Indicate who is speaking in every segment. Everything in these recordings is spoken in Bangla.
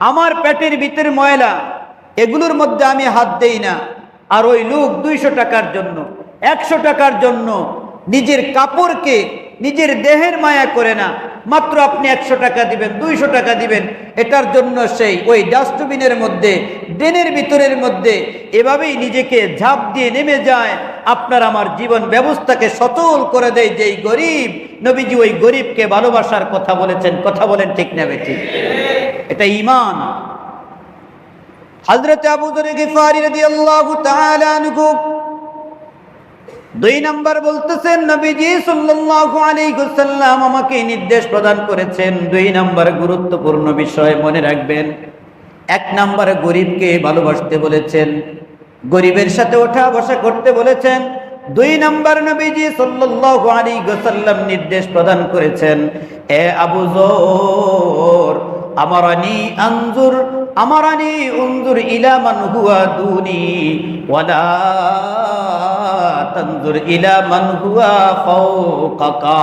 Speaker 1: আমার পেটের ভিতরে ময়লা, এগুলোর মধ্যে আমি হাত দেই না। আর ওই লোক দুইশো টাকার জন্য, একশো টাকার জন্য নিজের কাপড়কে নিজের দেহের মায়া করে না। মাত্র আপনি একশো টাকা দিবেন, দুইশো টাকা দিবেন, এটার জন্য সেই ওই ডাস্টবিনের মধ্যে, ড্রেনের ভিতরের মধ্যে এভাবেই নিজেকে ঝাঁপ দিয়ে নেমে যায়। আপনার আমার জীবন ব্যবস্থাকে সচল করে দেয় যেই গরিব। নবীজি ওই গরিবকে ভালোবাসার কথা বলেছেন। কথা বলেন ঠিক নেবে ঠিক এটা ইমান হজরত দুই নম্বর বলতেছেন, নবীজি সাল্লাল্লাহু আলাইহি ওয়াসাল্লাম আমাকে নির্দেশ প্রদান করেছেন। দুই নম্বর গুরুত্বপূর্ণ বিষয় মনে রাখবেন, এক নাম্বার গরিবকে ভালোবাসতে বলেছেন, গরিবের সাথে ওঠা বসা করতে বলেছেন। দুই নম্বর নবীজি সাল্লাল্লাহু আলাইহি ওয়াসাল্লাম নির্দেশ প্রদান করেছেন, এ আবু যর আমারানি আনজুর, আমারানি উনজুর ইলা হুয়া দুনি, ওয়ালা তানজুর ইলা মান হুয়া ফাওকাকা।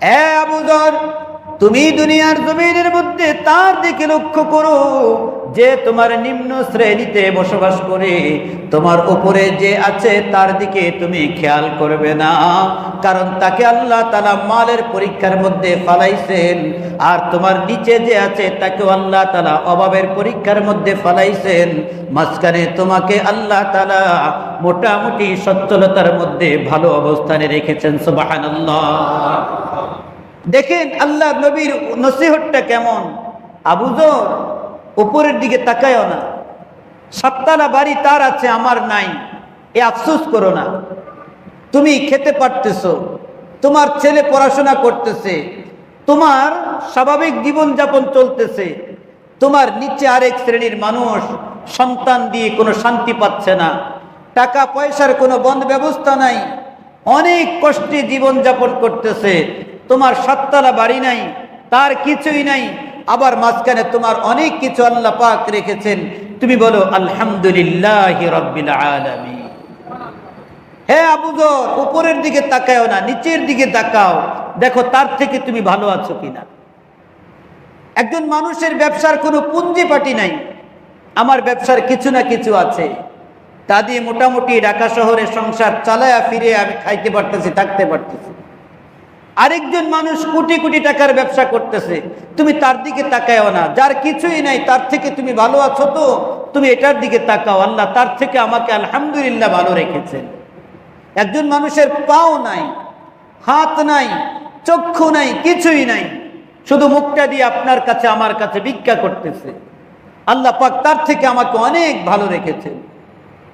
Speaker 1: এ আবু তুমি দুনিয়ার জমিনের মধ্যে তার দিকে লক্ষ্য করো। যে তোমার নিম্ন শ্রেণীতে বসবাস করে, তোমার উপরে যে আছে তার দিকে তুমি খেয়াল করবে না। কারণ তাকে আল্লাহ তালা মালের পরীক্ষার মধ্যে ফালাইছেন, আর তোমার নিচে যে আছে তাকে আল্লাহ তালা অভাবের পরীক্ষার মধ্যে ফালাইছেন। মাঝখানে তোমাকে আল্লাহ তালা মোটামুটি সচ্ছলতার মধ্যে ভালো অবস্থানে রেখেছেন সুবাহান দেখেন আল্লাহ নবীর নসিহতটা কেমন? আবুজর উপরের দিকে তাকায়ও না। সাততলা বাড়ি তার আছে, আমার নাই। এ আফসুস করো না। তুমি খেতে পারতেছো। তোমার ছেলে পড়াশোনা করতেছে। তোমার স্বাভাবিক জীবনযাপন চলতেছে। তোমার নিচে আরেক শ্রেণির মানুষ সন্তান দিয়ে কোনো শান্তি পাচ্ছে না। টাকা পয়সার কোনো বন্ধ ব্যবস্থা নাই। অনেক কষ্টে জীবনযাপন করতেছে। তোমার সাততলা বাড়ি নাই। তার কিছুই নাই। আবার মাঝখানে তোমার অনেক কিছু আল্লাহ পাক রেখেছেন। তুমি বলো, আলহামদুলিল্লাহ রব্বিল আলামিন। হে আবুজর উপরের দিকে তাকাও না, নিচের দিকে তাকাও। দেখো, তার থেকে তুমি ভালো আছো কিনা? একজন মানুষের ব্যবসার কোনো পুঞ্জি পাটি নাই। আমার ব্যবসার কিছু না কিছু আছে। তা দিয়ে মোটামুটি ঢাকা শহরে সংসার চালায়া ফিরে আমি খাইতে পারতেছি, থাকতে পারতেছি। আরেকজন মানুষ কোটি কোটি টাকার ব্যবসা করতেছে, তুমি তার দিকে তাকাও না। যার কিছুই নাই, তার থেকে তুমি ভালো আছো তো, তুমি এটার দিকে তাকাও। আল্লাহ তার থেকে আমাকে আলহামদুলিল্লাহ ভালো রেখেছেন। একজন মানুষের পাও নাই, হাত নাই, চক্ষু নাই, কিছুই নাই। শুধু মুখটা দিয়ে আপনার কাছে, আমার কাছে ভিক্ষা করতেছে। আল্লাহ পাক তার থেকে আমাকে অনেক ভালো রেখেছেন।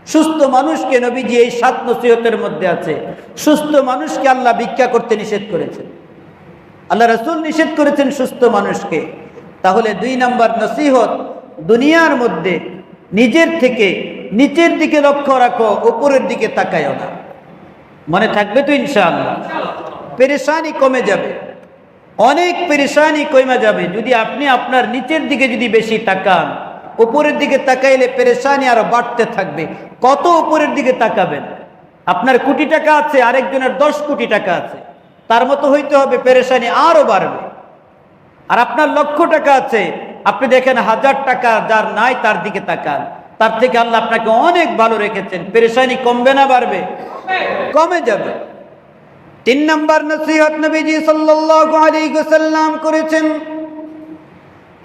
Speaker 1: সুস্থ মানুষকে নবীজি এই সাত নসিহতের মধ্যে আছে। সুস্থ মানুষকে আল্লাহ ভিক্ষা করতে নিষেধ করেছেন। আল্লাহ রসুল নিষেধ করেছেন সুস্থ মানুষকে। তাহলে দুই নাম্বার নসিহত, দুনিয়ার মধ্যে নিজের থেকে নিচের দিকে লক্ষ্য রাখো, উপরের দিকে তাকায়ও না। মনে থাকবে তো ইনশাআল্লাহ? পেরেশানি কমে যাবে। অনেক পেরেশানি কমে যাবে। যদি আপনি আপনার নিচের দিকে যদি বেশি তাকান উপরের দিকে তাকাইলে পেরেশানি আরও বাড়তে থাকবে। কত উপরের দিকে তাকাবেন? আপনার কোটি টাকা আছে, আরেকজনের দশ কোটি টাকা আছে। তার মতো হইতে হবে, পেরেশানি আরও বাড়বে। আর আপনার লক্ষ টাকা আছে, আপনি দেখেন হাজার টাকা যার নাই তার দিকে তাকান। তার থেকে আল্লাহ আপনাকে অনেক ভালো রেখেছেন। পেরেশানি কমবে না বাড়বে? কমে যাবে। তিন নম্বর নসিহত নবীজি সাল্লাল্লাহু আলাইহি ওয়াসাল্লাম করেছেন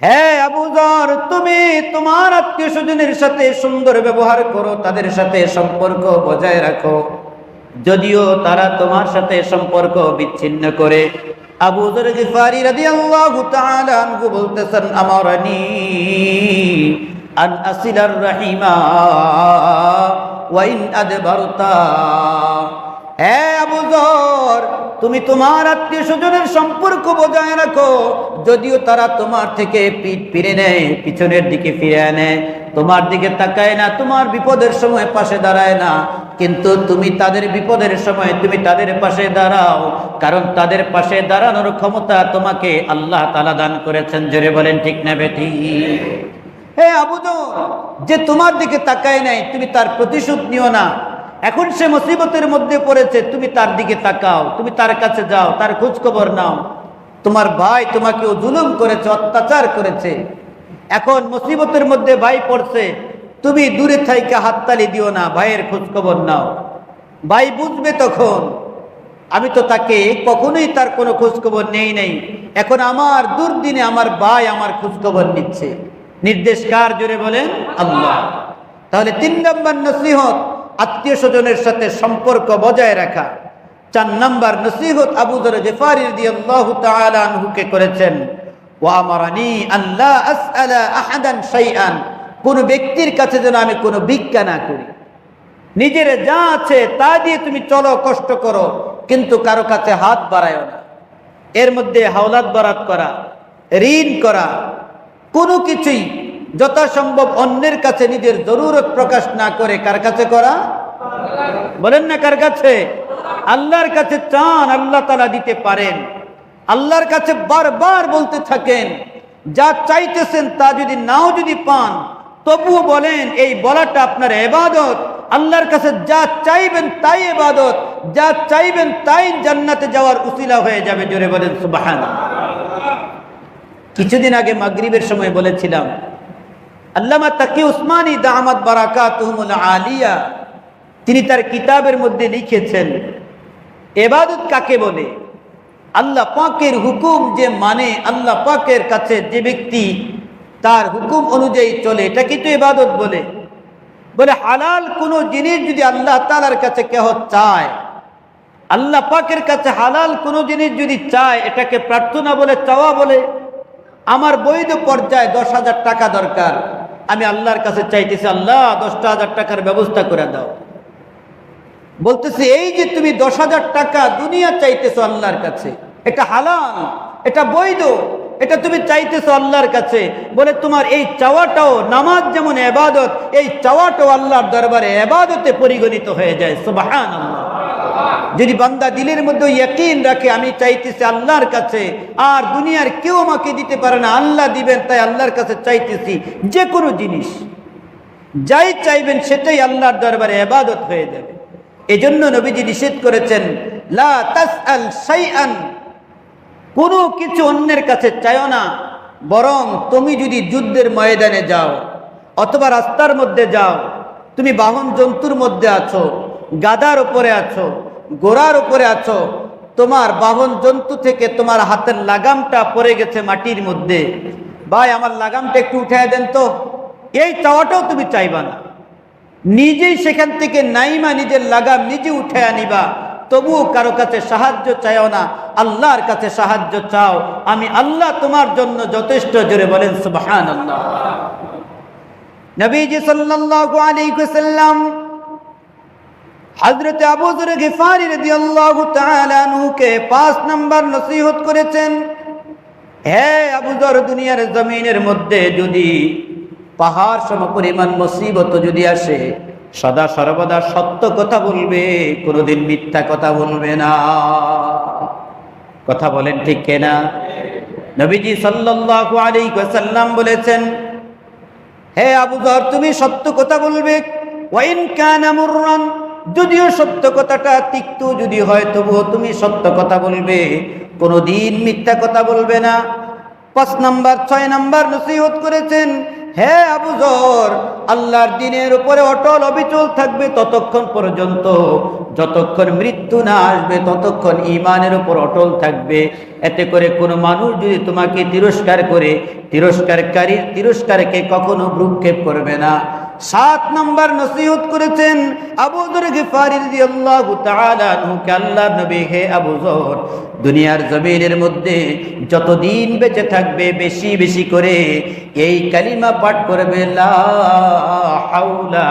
Speaker 1: হ্যাঁ আবুজর তুমি তোমার আত্মীয় স্বজনের সাথে সুন্দর ব্যবহার করো, তাদের সাথে সম্পর্ক বজায় রাখো। যদিও তারা তোমার সাথে সম্পর্ক বিচ্ছিন্ন করে। আবু যর গিফারি রাদিয়াল্লাহু তাআলা আনহু বলতেছেন, আমারানি আন আসিলার রাহিমা, ওয়া ইন আদবারতা। তুমি তোমার আত্মীয় স্বজনের সম্পর্ক বজায় রাখো। যদিও তারা তোমার থেকে পিঠ ফিরে নেয়, পিছনের দিকে ফিরে আনে। তোমার দিকে তাকায় না, তোমার বিপদের সময় পাশে দাঁড়ায় না। কিন্তু তুমি তাদের বিপদের সময় তুমি তাদের পাশে দাঁড়াও, কারণ তাদের পাশে দাঁড়ানোর ক্ষমতা তোমাকে আল্লাহ তালা দান করেছেন। জোরে বলেন, ঠিক না বেটি হে আবুদর যে তোমার দিকে তাকায় নাই, তুমি তার প্রতিশোধ নিও না। এখন সে মুসিবতের মধ্যে পড়েছে, তুমি তার দিকে তাকাও, তুমি তার কাছে যাও, তার খোঁজ খবর নাও। তোমার ভাই তোমাকে জুলুম করেছে, অত্যাচার করেছে। এখন মুসিবতের মধ্যে ভাই পড়ছে, তুমি দূরে থাইকে হাততালি দিও না, ভাইয়ের খোঁজখবর নাও। ভাই বুঝবে তখন, আমি তো তাকে কখনোই তার কোনো খোঁজখবর নেই নাই। এখন আমার দুর্দিনে আমার ভাই আমার খোঁজখবর নিচ্ছে। নির্দেশ কার জোরে বলেন? আল্লাহ। তাহলে তিন নম্বর নসিহত আত্মীয় স্বজনের সাথে সম্পর্ক বজায় রাখা। চার নম্বর, নসিহত আবু দর জেফারি রাদিয়াল্লাহু তাআলা আনহুকে করেছেন। ওয়া আমারানি আল্লাহ আসআলা আহাদান শাইআন। কোন ব্যক্তির কাছে যেন আমি কোনো ভিক্ষা না করি। নিজের যা আছে তা দিয়ে তুমি চলো, কষ্ট করো, কিন্তু কারও কাছে হাত বাড়ায় না। এর মধ্যে হাওলাত বারাত করা, ঋণ করা, কোনো কিছুই যথাসম্ভব অন্যের কাছে নিজের জরুরত প্রকাশ না করে কার কাছে করা? বলেন না কার কাছে? আল্লাহর কাছে চান আল্লাহ তালা দিতে পারেন। আল্লাহর কাছে বারবার বলতে থাকেন, যা চাইতেছেন তা যদি নাও যদি পান, তবুও বলেন, এই বলাটা আপনার এবাদত। আল্লাহর কাছে যা চাইবেন তাই এবাদত, যা চাইবেন তাই জান্নাতে যাওয়ার উসিলা হয়ে যাবে, জোরে বলেন সুবাহান কিছুদিন আগে মাগরিবের সময় বলেছিলাম আল্লামা তাকি উসমানী দামাত বারাকাতুহুমুল আলিয়া, তিনি তার কিতাবের মধ্যে লিখেছেন, এবাদত কাকে বলে? আল্লাহ পাকের হুকুম যে মানে আল্লাহ পাকের কাছে যে ব্যক্তি তার হুকুম অনুযায়ী চলে, এটা কিন্তু এবাদত বলে? বলে হালাল কোনো জিনিস যদি আল্লাহ তালার কাছে কেহ চায়, আল্লাহ পাকের কাছে হালাল কোনো জিনিস যদি চায়, এটাকে প্রার্থনা বলে, চাওয়া বলে, আমার বৈধ পর্যায়ে দশ হাজার টাকা দরকার। আমি আল্লাহর কাছে চাইতেছি, আল্লাহ, দশটা হাজার টাকার ব্যবস্থা করে দাও। বলতেছি, এই যে তুমি দশ হাজার টাকা দুনিয়া চাইতেছো আল্লাহর কাছে, এটা হালাল, এটা বৈধ, এটা তুমি চাইতেছো আল্লাহর কাছে, বলে তোমার এই চাওয়াটাও নামাজ যেমন এবাদত, এই চাওয়াটাও আল্লাহর দরবারে এবাদতে পরিগণিত হয়ে যায় সুবাহান যদি বান্দা দিলের মধ্যে ইয়াকিন রাখে, আমি চাইতেছি আল্লাহর কাছে, আর দুনিয়ার কেউ আমাকে দিতে পারে না। আল্লাহ দিবেন, তাই আল্লাহর কাছে চাইতেছি যে কোনো জিনিস। যাই চাইবেন, সেটাই আল্লাহর দরবারে এবাদত হয়ে যাবে। এজন্য নবীজি নিষেধ করেছেন, লা কোনো কিছু অন্যের কাছে চাইও না, বরং তুমি যদি যুদ্ধের ময়দানে যাও, অথবা রাস্তার মধ্যে যাও, তুমি বাহন জন্তুর মধ্যে আছো, গাদার উপরে আছো গোড়ার উপরে আছো, তোমার বাহন জন্তু থেকে তোমার হাতের লাগামটা পড়ে গেছে মাটির মধ্যে। ভাই, আমার লাগামটা একটু উঠায় দেন তো। এই চাওয়াটাও তুমি চাইবা না। নিজেই সেখান থেকে নাইমা নিজের লাগাম নিজে উঠে আনিবা। তবুও কারও কাছে সাহায্য চাইও না, আল্লাহর কাছে সাহায্য চাও। আমি আল্লাহ তোমার জন্য যথেষ্ট জোরে বলেন সুবহান নবীজি সাল্লাল্লাহু আলাইহি ওয়াসাল্লাম হযরত আবু যর গিফারি রাদিয়াল্লাহু তাআলা আনহুকে পাঁচ নাম্বার নসিহত করেছেন, হে আবু যর, দুনিয়ার জমিনের মধ্যে যদি পাহাড় সম পরিমাণ মুসিবত যদি আসে, সদা সর্বদা সত্য কথা বলবে, কোনোদিন মিথ্যা কথা বলবে না। কথা বলেন ঠিক কেনা? নবীজি সাল্লাল্লাহু আলাইহি ওয়াসাল্লাম বলেছেন, হে আবু যর, তুমি সত্য কথা বলবে। ওয়াইন কানা যদিও সত্য কথাটা তিক্ত যদি হয় তবুও তুমি সত্য কথা বলবে। কোনো দিন মিথ্যা কথা বলবে না। পাঁচ নাম্বার, ছয় নাম্বার নসিহত করেছেন, হে আবু জর, আল্লাহর দিনের উপরে অটল অবিচল থাকবে ততক্ষণ পর্যন্ত। যতক্ষণ মৃত্যু না আসবে, ততক্ষণ ইমানের উপর অটল থাকবে। এতে করে কোনো মানুষ যদি তোমাকে তিরস্কার করে তিরস্কারকারীর তিরস্কারকে কখনো ভ্রুক্ষেপ করবে না। সাত নম্বর নসিহত করেছেন আবু যর গিফারি রাদিয়াল্লাহু তাআলা আনহুকে আল্লাহর নবী হে আবু যর, দুনিয়ার জমিনের মধ্যে যতদিন বেঁচে থাকবে বেশি বেশি করে এই কালিমা পাঠ করবে, লা হাওলা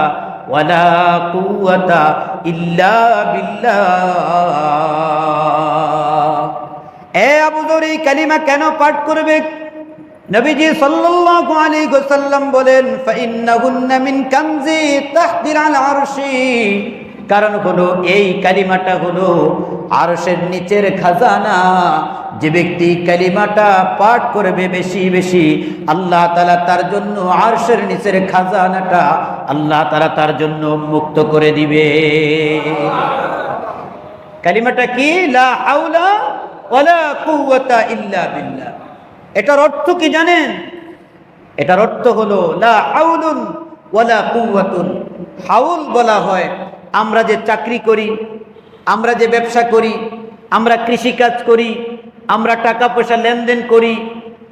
Speaker 1: ওয়ালা কুওয়াতা ইল্লা বিল্লাহ। এ আবু যর এই কালিমা কেন পাঠ করবে? নবীজি সাল্লাল্লাহু আলাইহি ওয়াসাল্লাম বলেন, ফাইন্নাহুন্না মিন কানজি তাহদির আল আরশি। কারণ হলো, এই কালিমাটা হলো আরশের নিচের খাজানা। যে ব্যক্তি কালিমাটা পাঠ করবে বেশি বেশি, আল্লাহ তাআলা তার জন্য আরশের নিচের খাজানাটা আল্লাহ তাআলা তার জন্য মুক্ত করে দিবে। কালিমাটা কি? লা হাওলা ওয়ালা কুওয়াতা ইল্লা বিল্লাহ। এটার অর্থ কি জানেন? এটার অর্থ হলো, লা কুওয়াতুন। হাউল বলা হয়, আমরা যে চাকরি করি, আমরা যে ব্যবসা করি, আমরা কৃষিকাজ করি, আমরা টাকা পয়সা লেনদেন করি,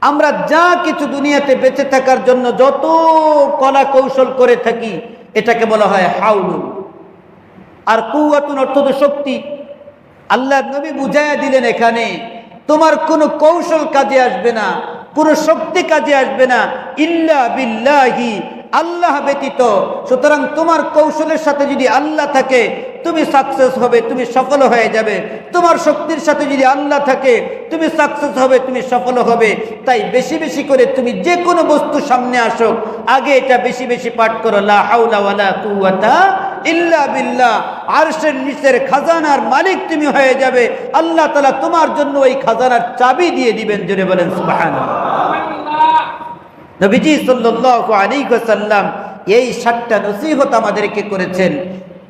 Speaker 1: আমরা যা কিছু দুনিয়াতে বেঁচে থাকার জন্য যত কলা কৌশল করে থাকি, এটাকে বলা হয় হাউলুন আর কুয়াতুন অর্থ তো শক্তি। আল্লাহ নবী বুঝাইয়া দিলেন এখানে তোমার কোনো কৌশল কাজে আসবে না কোনো শক্তি কাজে আসবে না ইল্লা বিল্লাহি আল্লাহ ব্যতীত। সুতরাং তোমার কৌশলের সাথে যদি আল্লাহ থাকে, তুমি সাকসেস হবে, তুমি সফল হয়ে যাবে। তোমার শক্তির সাথে যদি আল্লাহ থাকে, তুমি সাকসেস হবে, তুমি সফল হবে। তাই বেশি বেশি করে তুমি যে কোনো বস্তু সামনে আসো। আগে এটা বেশি বেশি পাঠ করো, লা হাওলা ইল্লা বিল্লাহ। আরশের নিচের খাজানার মালিক তুমি হয়ে যাবে। আল্লাহ তালা তোমার জন্য ওই খাজানার চাবি দিয়ে দিবেন, জোরে বলেন, সুবহানাল্লাহ। নবীজি সাল্লাল্লাহু আলাইহি ওয়াসাল্লাম এই সাতটা নসিহত আমাদেরকে করেছেন।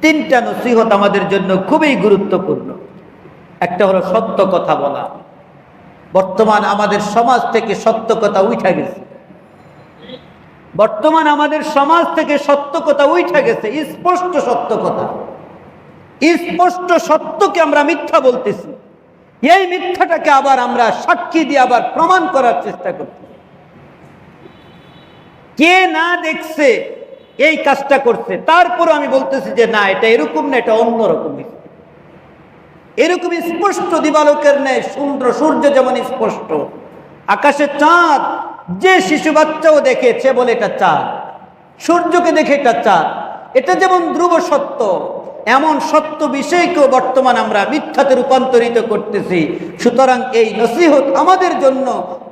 Speaker 1: তিনটা নসিহত আমাদের জন্য খুবই গুরুত্বপূর্ণ। একটা হলো সত্য কথা বলা। বর্তমান আমাদের সমাজ থেকে সত্য কথা উঠে গেছে। বর্তমান আমাদের সমাজ থেকে সত্য কথা উঠে গেছে, স্পষ্ট সত্য কথা। স্পষ্ট সত্যকে আমরা মিথ্যা বলতেছি। এই মিথ্যাটাকে আবার আমরা সাক্ষী দিয়ে আবার প্রমাণ করার চেষ্টা করতেছি। কে না দেখছে এই কাজটা করছে? তারপর আমি বলতেছি যে না, এটা এরকম না, এটা অন্যরকম এরকম স্পষ্ট দিবালোকের নেই সুন্দর, সূর্য যেমন স্পষ্ট আকাশে চাঁদ, যে শিশু বাচ্চাও দেখে সে বলে এটা চাঁদ। সূর্যকে দেখে এটা চাঁদ। এটা যেমন ধ্রুব সত্য, এমন সত্য বিষয়কেও বর্তমান আমরা মিথ্যাতে রূপান্তরিত করতেছি। সুতরাং এই নসিহত আমাদের জন্য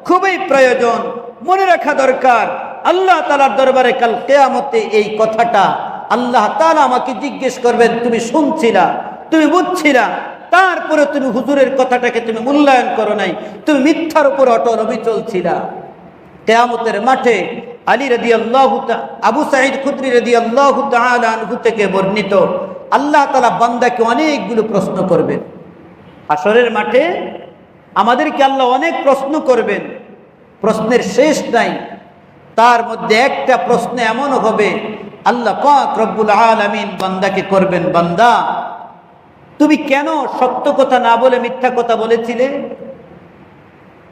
Speaker 1: খুবই প্রয়োজন। মনে রাখা দরকার আল্লাহ তালার দরবারে কাল কেয়ামতে এই কথাটা আল্লাহ তালা আমাকে জিজ্ঞেস করবেন, তুমি শুনছিলা? তুমি বুঝছিলা? তারপরে তুমি হুজুরের কথাটাকে তুমি মূল্যায়ন করো নাই, তুমি মিথ্যার উপর অটল চলছিলা কেয়ামতের মাঠে আলী রদি আল্লাহ আবু সাইদ খুদ্রি রদি আল্লাহ আনহু থেকে বর্ণিত আল্লাহ তালা বান্দাকে অনেকগুলো প্রশ্ন করবেন। আসরের মাঠে আমাদেরকে আল্লাহ অনেক প্রশ্ন করবেন, প্রশ্নের শেষ নাই। তার মধ্যে একটা প্রশ্ন এমন হবে আল্লাহ পাক রব্বুল আলামিন বান্দাকে করবেন বান্দা তুমি কেন সত্য কথা না বলে মিথ্যা কথা বলেছিলে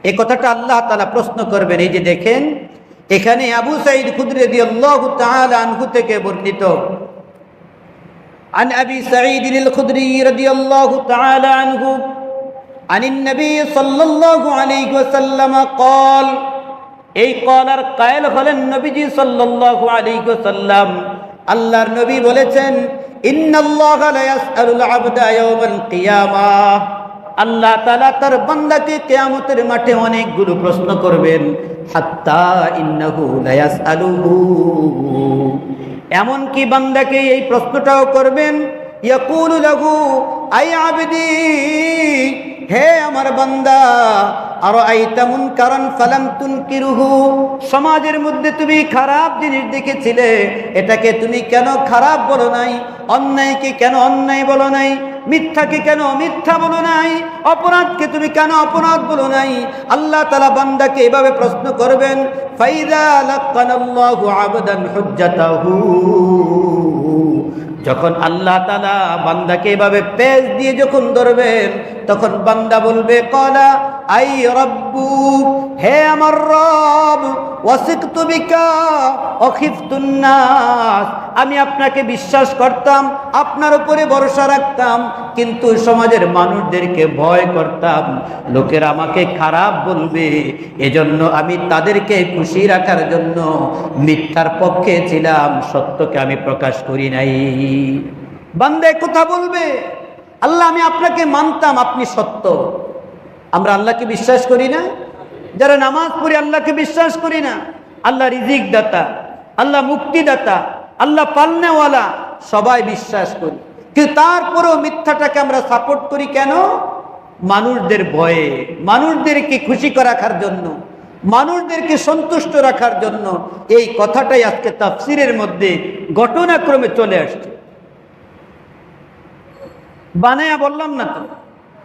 Speaker 1: এ কথাটা আল্লাহ তালা প্রশ্ন করবেন এই যে দেখেন এখানে আবু সাইদ খুদরে দিয়ে আল্লাহ আনহু থেকে বর্ণিত عن أبي سعيد الخدري رضي الله تعالى عنه عن النبي صلى الله عليه وسلم قال এই কলার কায়েল হলেন নবীজি সাল্লাল্লাহু আলাইহি ওয়াসাল্লাম। আল্লাহর নবী বলেছেন, ইন্নাল্লাহা লা ইয়াসআলুল আবদা ইয়াওমাল কিয়ামাহ আল্লাহ তাআলা তার বান্দাকে কিয়ামতের মাঠে অনেকগুলো প্রশ্ন করবেন, হাত্তা ইন্নাহু লা ইয়াসআলুহু। এমন কি বান্দাকে এই প্রশ্নটাও করবেন, ইয়াকুলু লাহু আই আবদি। হে আমার বান্দা আর আইতামুন কারণ ফালাম তুনকিরুহু। সমাজের মধ্যে তুমি খারাপ জিনিস দেখেছিলে, এটাকে তুমি কেন খারাপ বলো নাই? অন্যায়কে কেন অন্যায় বলো নাই? মিথ্যাকে কেন মিথ্যা বলো নাই? অপরাধকে তুমি কেন অপরাধ বলো নাই? আল্লাহ তালা বান্দাকে এভাবে প্রশ্ন করবেন, ফাইদা যখন আল্লাহ তালা বান্দাকে এভাবে পেজ দিয়ে যখন ধরবেন তখন বান্দা বলবে, কলা, আই রব্বু, হে আমার রব, ওয়াসিকতু বিকা অখিফতুন নাস। আমি আপনাকে বিশ্বাস করতাম, আপনার উপরে ভরসা রাখতাম, কিন্তু সমাজের মানুষদেরকে ভয় করতাম। লোকেরা আমাকে খারাপ বলবে। এজন্য আমি তাদেরকে খুশি রাখার জন্য মিথ্যার পক্ষে ছিলাম। সত্যকে আমি প্রকাশ করি নাই। বান্দে কথা বলবে। আল্লাহ, আমি আপনাকে মানতাম, আপনি সত্য। আমরা আল্লাহকে বিশ্বাস করি না। যারা নামাজ পড়ি আল্লাহকে বিশ্বাস করি না, আল্লাহ রিজিক দাতা আল্লাহ মুক্তিদাতা, আল্লাহ পালনেওয়ালা, সবাই বিশ্বাস করি। কিন্তু তারপরেও মিথ্যাটাকে আমরা সাপোর্ট করি কেন? মানুষদের ভয়ে, মানুষদেরকে খুশি রাখার জন্য, মানুষদেরকে সন্তুষ্ট রাখার জন্য। এই কথাটাই আজকে তাফসিরের মধ্যে ঘটনাক্রমে চলে আসছে। বানায়া বললাম না তো।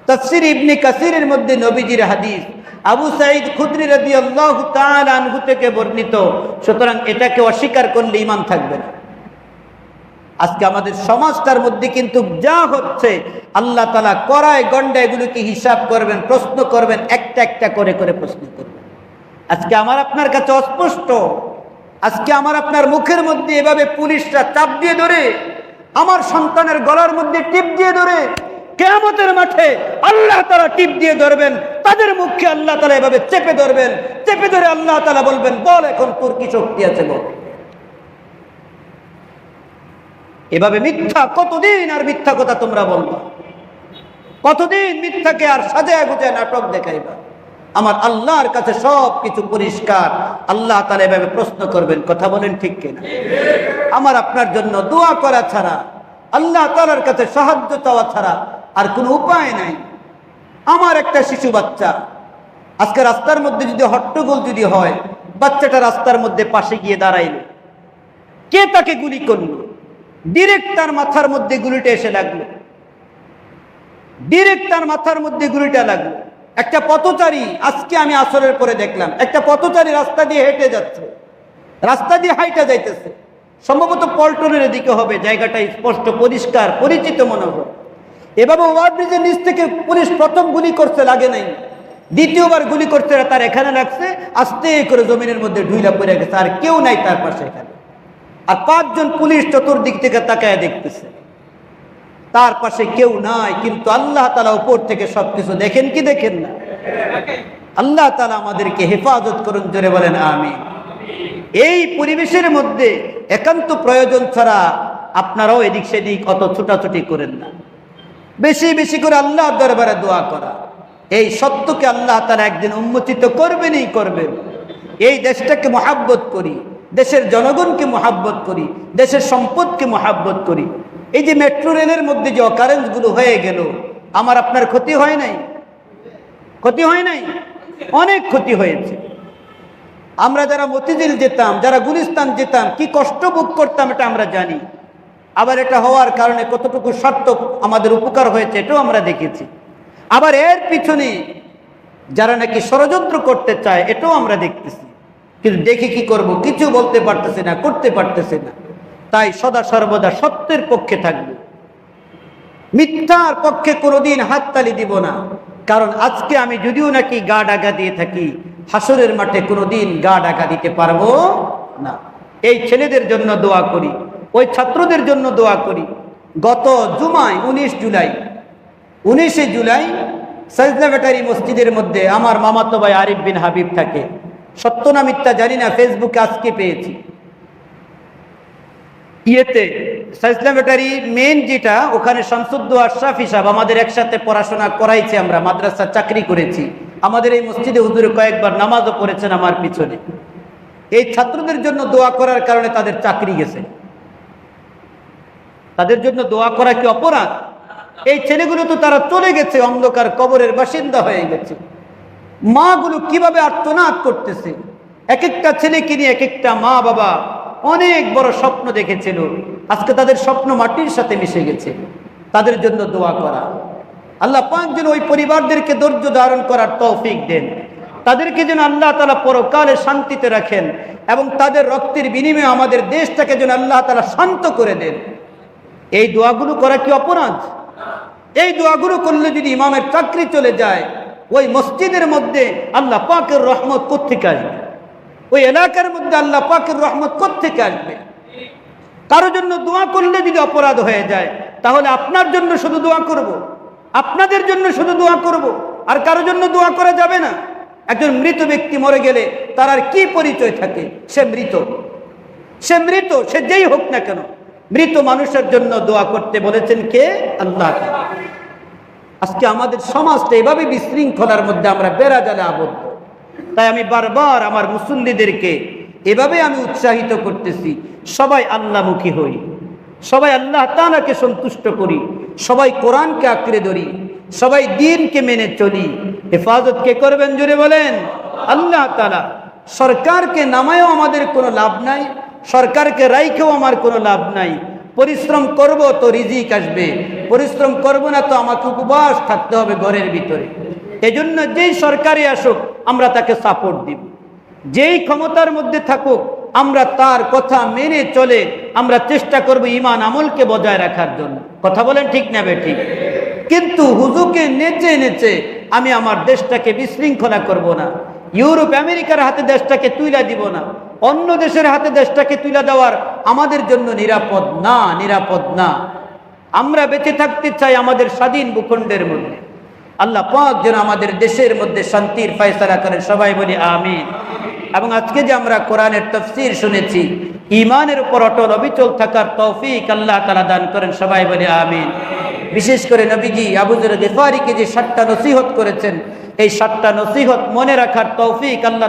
Speaker 1: তফসির ইবনি কাসিরের মধ্যে নবীজির হাদিস, আবু সাইদ খুদ্রি রাদি আল্লাহ আনহু থেকে বর্ণিত। সুতরাং এটাকে অস্বীকার করলে ইমান থাকবে না। আজকে আমাদের সমাজটার মধ্যে কিন্তু যা হচ্ছে, আল্লাহ তালা করায় গন্ডা এগুলোকে হিসাব করবেন, প্রশ্ন করবেন, একটা একটা করে করে প্রশ্ন করবেন। আজকে আমার আপনার কাছে অস্পষ্ট। আজকে আমার আপনার মুখের মধ্যে এভাবে পুলিশরা চাপ দিয়ে ধরে আমার সন্তানের গলার মধ্যে টিপ দিয়ে ধরে কেয়ামতের মাঠে আল্লাহ তারা টিপ দিয়ে ধরবেন, তাদের মুখে আল্লাহ তালা এভাবে চেপে ধরবেন, চেপে ধরে আল্লাহ তালা বলবেন, বল এখন তোর কি শক্তি আছে বল। এভাবে মিথ্যা কতদিন আর মিথ্যা কথা তোমরা বলবা? কতদিন মিথ্যাকে আর সাজায় গুজায় নাটক দেখাইবা? আমার আল্লাহর কাছে সব কিছু পরিষ্কার আল্লাহ তালা এভাবে প্রশ্ন করবেন, কথা বলেন ঠিক কিনা? আমার আপনার জন্য দোয়া করা ছাড়া, আল্লাহ তালার কাছে সাহায্য চাওয়া ছাড়া আর কোনো উপায় নাই। আমার একটা শিশু বাচ্চা, আজকে রাস্তার মধ্যে যদি হট্টগোল যদি হয়, বাচ্চাটা রাস্তার মধ্যে পাশে গিয়ে দাঁড়াইল। কে তাকে গুলি করল? ডিরেক্ট তার মাথার মধ্যে গুলিটা এসে লাগল। ডিরেক্ট তার মাথার মধ্যে গুলিটা লাগল। একটা পথচারী আজকে আমি আসরের পরে দেখলাম। একটা পথচারী রাস্তা দিয়ে হেঁটে যাচ্ছে। রাস্তা দিয়ে হাইটা যাইতেছে। সম্ভবত পল্টনের দিকে হবে, জায়গাটা স্পষ্ট, পরিষ্কার, পরিচিত মনে হয় এভাবে ওভারব্রিজের নিচ থেকে পুলিশ প্রথম গুলি করতে লাগে নাই। দ্বিতীয়বার গুলি করতে তার এখানে লাগছে আস্তে করে জমিনের মধ্যে ঢুইলা পড়ে গেছে, আর কেউ নাই তার পাশে এখানে। আর পাঁচজন পুলিশ চতুর্দিক থেকে তাকায় দেখতেছে। তার পাশে কেউ নাই, কিন্তু আল্লাহ তালা উপর থেকে সবকিছু দেখেন কি দেখেন না? আল্লাহ তালা আমাদেরকে হেফাজত করুন, জোরে বলেন আমি এই পরিবেশের মধ্যে একান্ত প্রয়োজন ছাড়া আপনারাও এদিক সেদিক অত ছুটাছুটি করেন না। বেশি বেশি করে আল্লাহ দরবারে দোয়া করা। এই সত্যকে আল্লাহ তারা একদিন উন্মোচিত করবেনই করবেন। এই দেশটাকে মহাব্বত করি, দেশের জনগণকে মহাব্বত করি, দেশের সম্পদকে মহাব্বত করি। এই যে মেট্রো রেলের মধ্যে যে অকারেন্সগুলো হয়ে গেল, আমার আপনার ক্ষতি হয় নাই? ক্ষতি হয় নাই? অনেক ক্ষতি হয়েছে। আমরা যারা মতিঝিল যেতাম, যারা গুলিস্তান যেতাম, কি কষ্ট ভোগ করতাম এটা আমরা জানি। আবার এটা হওয়ার কারণে কতটুকু সত্য আমাদের উপকার হয়েছে এটাও আমরা দেখেছি। আবার এর পিছনে যারা নাকি ষড়যন্ত্র করতে চায়, এটাও আমরা দেখতেছি। কিন্তু দেখে কি করব, কিছু বলতে পারতেছে না, করতে পারতেছে না। তাই সদা সর্বদা সত্যের পক্ষে থাকবে। মিথ্যার পক্ষে কোনোদিন হাততালি দিব না। কারণ আজকে আমি যদিও নাকি গা ডাকা দিয়ে থাকি, হাসরের মাঠে কোনোদিন গা ডাকা দিতে পারব না। এই ছেলেদের জন্য দোয়া করি, ওই ছাত্রদের জন্য দোয়া করি। গত জুমায় উনিশ জুলাই, উনিশে জুলাই সাজনা ব্যাটারি মসজিদের মধ্যে আমার মামাতো ভাই আরিফ বিন হাবিব থাকে। সত্য না মিথ্যা জানি না ফেসবুকে আজকে পেয়েছি। ইয়েতে সাইসলাম ব্যাটারি মেন যেটা, ওখানে শামসুদ্দ আশরাফ হিসাব আমাদের একসাথে পড়াশোনা করাইছে আমরা, মাদ্রাসা চাকরি করেছি। আমাদের এই মসজিদে হুজুরে কয়েকবার নামাজও পড়েছেন আমার পিছনে। এই ছাত্রদের জন্য দোয়া করার কারণে তাদের চাকরি গেছে। তাদের জন্য দোয়া করা কি অপরাধ? এই ছেলেগুলো তো তারা চলে গেছে, অন্ধকার কবরের বাসিন্দা হয়ে গেছে। মাগুলো কীভাবে আত্মনাদ করতেছে? এক একটা ছেলেকে নিয়ে এক একটা মা বাবা অনেক বড় স্বপ্ন দেখেছিল। আজকে তাদের স্বপ্ন মাটির সাথে মিশে গেছে। তাদের জন্য দোয়া করা। আল্লাহ পাঁচ যেন ওই পরিবারদেরকে ধৈর্য ধারণ করার তৌফিক দেন। তাদেরকে যেন আল্লাহ তালা পরকালে শান্তিতে রাখেন এবং তাদের রক্তের বিনিময়ে আমাদের দেশটাকে যেন আল্লাহ তালা শান্ত করে দেন। এই দোয়াগুলো করা কি অপরাধ? এই দোয়াগুলো করলে যদি ইমামের চাকরি চলে যায়, ওই মসজিদের মধ্যে আল্লাহ পাকের রহমত কোথেকে আসবে? ওই এলাকার মধ্যে আল্লাহ পাকের রহমত কোথেকে আসবে? কারোর জন্য দোয়া করলে যদি অপরাধ হয়ে যায়, তাহলে আপনার জন্য শুধু দোয়া করব। আপনাদের জন্য শুধু দোয়া করব। আর কারোর জন্য দোয়া করা যাবে না? একজন মৃত ব্যক্তি মরে গেলে তার আর কি পরিচয় থাকে? সে মৃত। সে মৃত, সে যেই হোক না কেন। মৃত মানুষের জন্য দোয়া করতে বলেছেন কে? আল্লাহ। আজকে আমাদের সমাজটা এভাবে বিশৃঙ্খলার মধ্যে আমরা বেড়া জালে আবদ্ধ। তাই আমি বারবার আমার মুসল্লিদেরকে এভাবে আমি উৎসাহিত করতেছি, সবাই আল্লাহমুখী হই, সবাই আল্লাহ তালাকে সন্তুষ্ট করি, সবাই কোরআনকে আঁকড়ে ধরি, সবাই দিনকে মেনে চলি। হেফাজত কে করবেন জুড়ে বলেন? আল্লাহ তালা সরকারকে নামায়ও আমাদের কোনো লাভ নাই, সরকারকে রাইখেও আমার কোনো লাভ নাই। পরিশ্রম করব তো রিজিক আসবে, পরিশ্রম করব না তো আমাকে উপবাস থাকতে হবে ঘরের ভিতরে। এজন্য যেই সরকারে আসুক, আমরা তাকে সাপোর্ট দিব। যেই ক্ষমতার মধ্যে থাকুক, আমরা তার কথা মেনে চলে আমরা চেষ্টা করব ইমান আমলকে বজায় রাখার জন্য। কথা বলেন ঠিক নেবে ঠিক? কিন্তু হুজুকে নেচে নেচে আমি আমার দেশটাকে বিশৃঙ্খলা করব না। ইউরোপ, আমেরিকার হাতে দেশটাকে তুইলা দিব না। অন্য দেশের হাতে দেশটাকে তুলে দেওয়ার আমাদের জন্য নিরাপদ না নিরাপদ না। আমরা বেঁচে থাকতে চাই আমাদের স্বাধীন ভূখণ্ডের মধ্যে। আল্লাহ পাক যেন আমাদের দেশের মধ্যে শান্তির ফয়সলা করেন। সবাই বলি আমিন। এবং আজকে যে আমরা কোরআনের তফসির শুনেছি ইমানের উপর অটল অবিচল থাকার তৌফিক আল্লাহ তালা দান করেন, সবাই বলে আমিন। বিশেষ করে নবীজি আবুজুর গেফারিকে যে সাতটা নসিহত করেছেন, এই সাতটা নসিহত মনে রাখার তৌফিক আল্লাহ